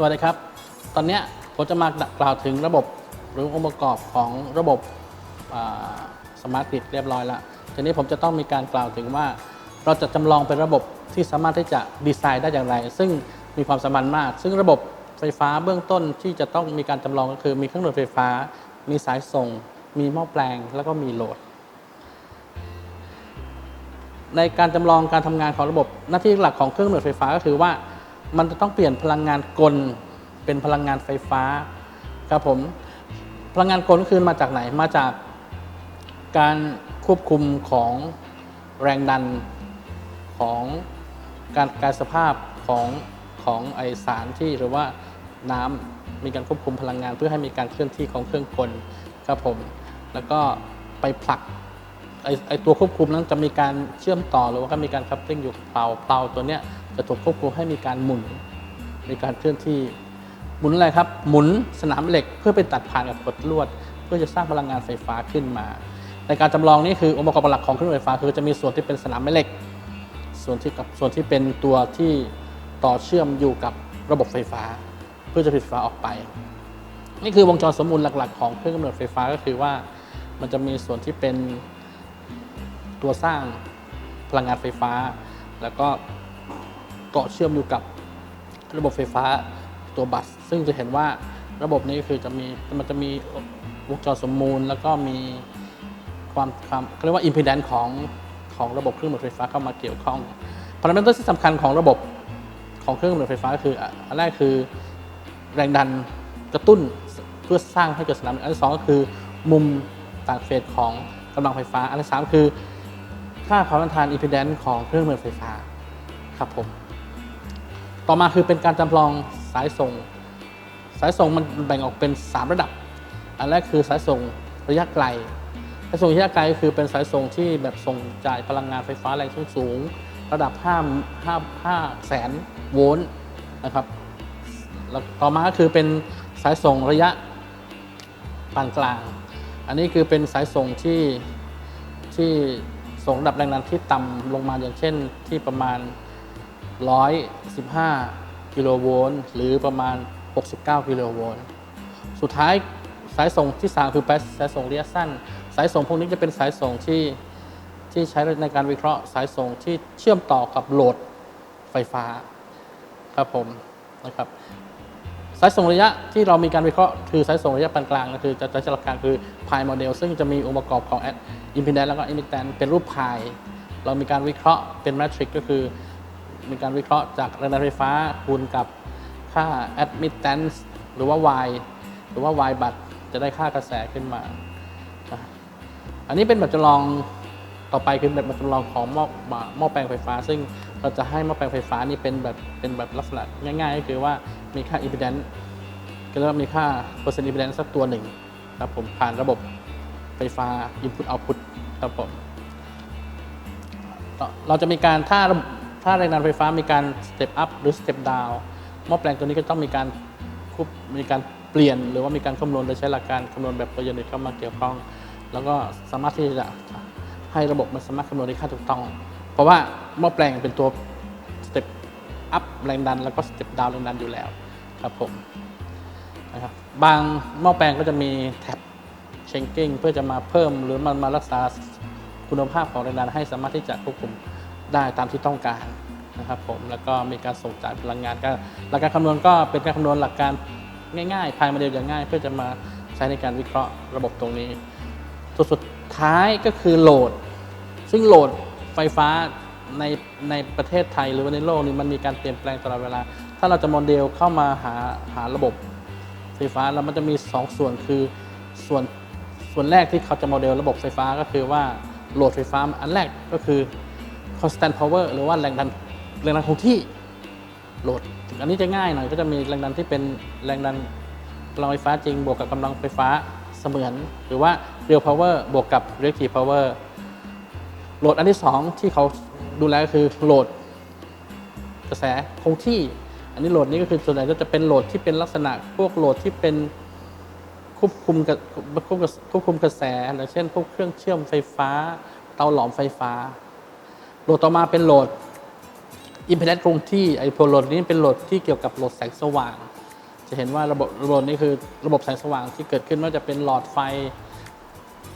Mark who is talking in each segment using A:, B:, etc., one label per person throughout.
A: สวัสดีครับ ตอนนี้ผมจะมากล่าวถึงระบบหรือองค์ประกอบของระบบสมาร์ทกริดเรียบร้อยแล้ว ทีนี้ผมจะต้องมีการกล่าวถึงว่า เราจะจำลองเป็นระบบที่สามารถที่จะดีไซน์ได้อย่างไร ซึ่งมีความสำคัญมาก ซึ่งระบบไฟฟ้าเบื้องต้นที่จะต้องมีการจำลองก็คือ มีเครื่องดูดไฟฟ้า มีสายส่ง มีหม้อแปลง แล้วก็มีโหลด ในการจำลองการทำงานของระบบหน้าที่หลักของเครื่องดูดไฟฟ้าก็คือว่า มันจะต้องเปลี่ยนพลังงานกลเป็นพลังงานไฟฟ้าครับผมพลังงานกลก็คือมาจากไหนมาจากการควบคุมของแรงดันของการการสภาพของของไอสารที่หรือว่าน้ำมีการควบคุมพลังงาน เพื่อให้มีการเคลื่อนที่ของเครื่องกลครับผม แล้วก็ไปผลัก ไอไอตัวควบคุมนั้นจะมีการเชื่อมต่อหรือว่าก็มีการคัพติ้งอยู่เปล่าเปล่าตัวเนี้ยจะถูกควบคุมให้มีการหมุน มีการเคลื่อนที่หมุนอะไรครับ หมุนสนามเหล็กเพื่อไปตัดผ่านกับกดลวด เพื่อจะสร้างพลังงานไฟฟ้าขึ้นมา ในการจำลองนี้คือองค์ประกอบหลักของเครื่องไฟฟ้า คือจะมีส่วนที่เป็นสนามแม่เหล็ก ส่วนที่กับส่วนที่เป็นตัวที่ต่อเชื่อมอยู่กับระบบไฟฟ้า เพื่อจะผลิตไฟฟ้าออกไป นี่คือวงจรสมมูลหลัก ๆ ของเครื่องกำเนิดไฟฟ้าก็คือว่า มันจะมีส่วนที่เป็น ตัวสร้างพลังงานไฟฟ้า แล้วก็เกาะเชื่อมอยู่กับระบบไฟฟ้าตัวบัส ซึ่งจะเห็นว่าระบบนี้คือจะมีมันจะมีวงจรสมมูล แล้วก็มีความความเรียกว่าอิมพีแดนของของระบบเครื่องมือไฟฟ้าเข้ามาเกี่ยวข้องพารามิเตอร์ที่สำคัญของระบบของเครื่องมือไฟฟ้าคืออะอันแรกคือแรงดันกระตุ้นเพื่อสร้างให้เกิดสนามอันที่สองก็คือมุมต่างเฟสของกำลังไฟฟ้า อันที่สามคือ ค่าความต้านทานอิมพีแดนซ์ของเครื่องมือไฟฟ้าครับผม ต่อมาคือเป็นการจำลองสายส่ง สายส่งมันแบ่งออกเป็น 3 ระดับ อันแรกคือสายส่งระยะไกล สายส่งระยะไกลก็คือเป็นสายส่งที่แบบส่งจ่ายพลังงานไฟฟ้าแรงสูงสูงๆระดับ5 5 5แสนโวลต์นะครับแล้วต่อมาก็คือเป็นสายส่งระยะปานกลาง อันนี้คือเป็นสายส่งที่ที่ ส่งระดับแรงดันที่ต่ำลงมาอย่างเช่นที่ประมาณ 115 กิโลโวลต์หรือประมาณ 69 กิโลโวลต์สุดท้ายสายส่งที่ 3 คือสายส่งระยะสั้น สายส่งพวกนี้จะเป็นสายส่งที่ที่ใช้ในการวิเคราะห์สายส่งที่เชื่อมต่อกับโหลดไฟฟ้าครับผมนะครับ สายส่งระยะที่เรามีการวิเคราะห์คือสายส่งระยะปานกลางก็คือจะจะจะหลักการคือพายโมเดลซึ่งจะมีองค์ประกอบของแอดอิมพีแดนแล้วก็อิมิแดนเป็นรูปพายเรามีการวิเคราะห์เป็นแมทริกก็คือ มีการวิเคราะห์จากแรงดันไฟฟ้าคูณกับค่า admittance หรือว่า y หรือว่า y บัตจะได้ค่ากระแสขึ้นมา อันนี้เป็นแบบจำลองต่อไปคือแบบจำลองของหม้อหม้อแปลงไฟฟ้า ซึ่ง เราจะให้หม้อแปลงไฟฟ้านี่เป็นแบบเป็นแบบลักษณะง่ายๆ ก็คือว่ามีค่า impedance ก็เรียกว่ามีค่า percent impedance สักตัวหนึ่งครับผมผ่านระบบไฟฟ้า input output ครับผมเราจะมีการถ้าถ้าแรงดันไฟฟ้ามีการ step up หรือ step down หม้อแปลงตัวนี้ก็ต้องมีการควบมีการเปลี่ยนหรือว่ามีการคำนวณโดยใช้หลักการคำนวณแบบตัวยูนิตเข้ามาเกี่ยวข้อง แล้วก็สามารถที่จะให้ระบบมันสามารถคำนวณได้ค่าถูกต้อง ราะว่าหม้อแปลงเป็นตัว step up แรงดัน แล้วก็ step down แรงดันอยู่แล้วครับผมนะครับบางหม้อแปลงก็จะมีแท็บเชงกิ้งเพื่อจะมาเพิ่มหรือมันมารักษาคุณภาพของแรงดันให้สามารถที่จะควบคุมได้ตามที่ต้องการนะครับผมแล้วก็มีการส่งจ่ายพลังงานก็หลักการคำนวณก็เป็นการคำนวณหลักการง่ายๆภายโมเดลอย่างง่าย เพื่อจะมาใช้ในการวิเคราะห์ระบบตรงนี้ตัวสุดท้ายก็คือโหลด ซึ่งโหลด ไฟฟ้าในในประเทศไทยหรือว่าในโลกนี้มันมีการเปลี่ยนแปลงตลอดเวลา ถ้าเราจะโมเดลเข้ามาหาหาระบบไฟฟ้าแล้วมันจะมี 2 ส่วนคือส่วนส่วนแรกที่เขาจะโมเดลระบบไฟฟ้าก็คือว่าโหลดไฟฟ้าอันแรกก็คือ constant power หรือว่าแรงดันแรงดันคงที่โหลดอันนี้จะง่ายหน่อยก็จะมีแรงดันที่เป็นแรงดันกำลังไฟฟ้าจริงบวกกับกำลังไฟฟ้าเสมือน หรือว่า real power บวกกับ reactive power โหลดอันที่ 2 ที่เขาดูแลก็คือโหลดกระแสคงที่ อันนี้โหลดนี้ก็คือส่วนใหญ่ก็จะเป็นโหลดที่เป็นลักษณะพวกโหลดที่เป็นควบคุมกับควบคุมควบคุมกระแสอย่างเช่น พวกเครื่องเชื่อมไฟฟ้า เตาหลอมไฟฟ้า โหลดต่อมาเป็นโหลดอิมเพดคงที่ไอโพโหลดนี้เป็นโหลดที่เกี่ยวกับโหลดแสงสว่าง จะเห็นว่าระบบระบบนี้คือระบบแสงสว่างที่เกิดขึ้นว่าจะเป็นหลอดไฟ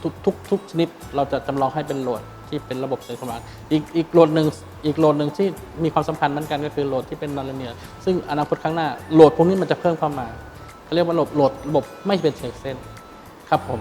A: ทุกทุกทุกชนิดเราจะจำลองให้เป็นโหลด ที่เป็นระบบแสงสว่างอีกอีกโหลดหนึ่งอีกโหลดหนึ่งที่มีความสัมพันธ์เหมือนกันก็คือโหลดที่เป็นนอนเนียซึ่งอนาคตข้างหน้าโหลดพวกนี้มันจะเพิ่มเข้ามาเขาเรียกว่าโหลดระบบไม่เป็นเส้นครับผม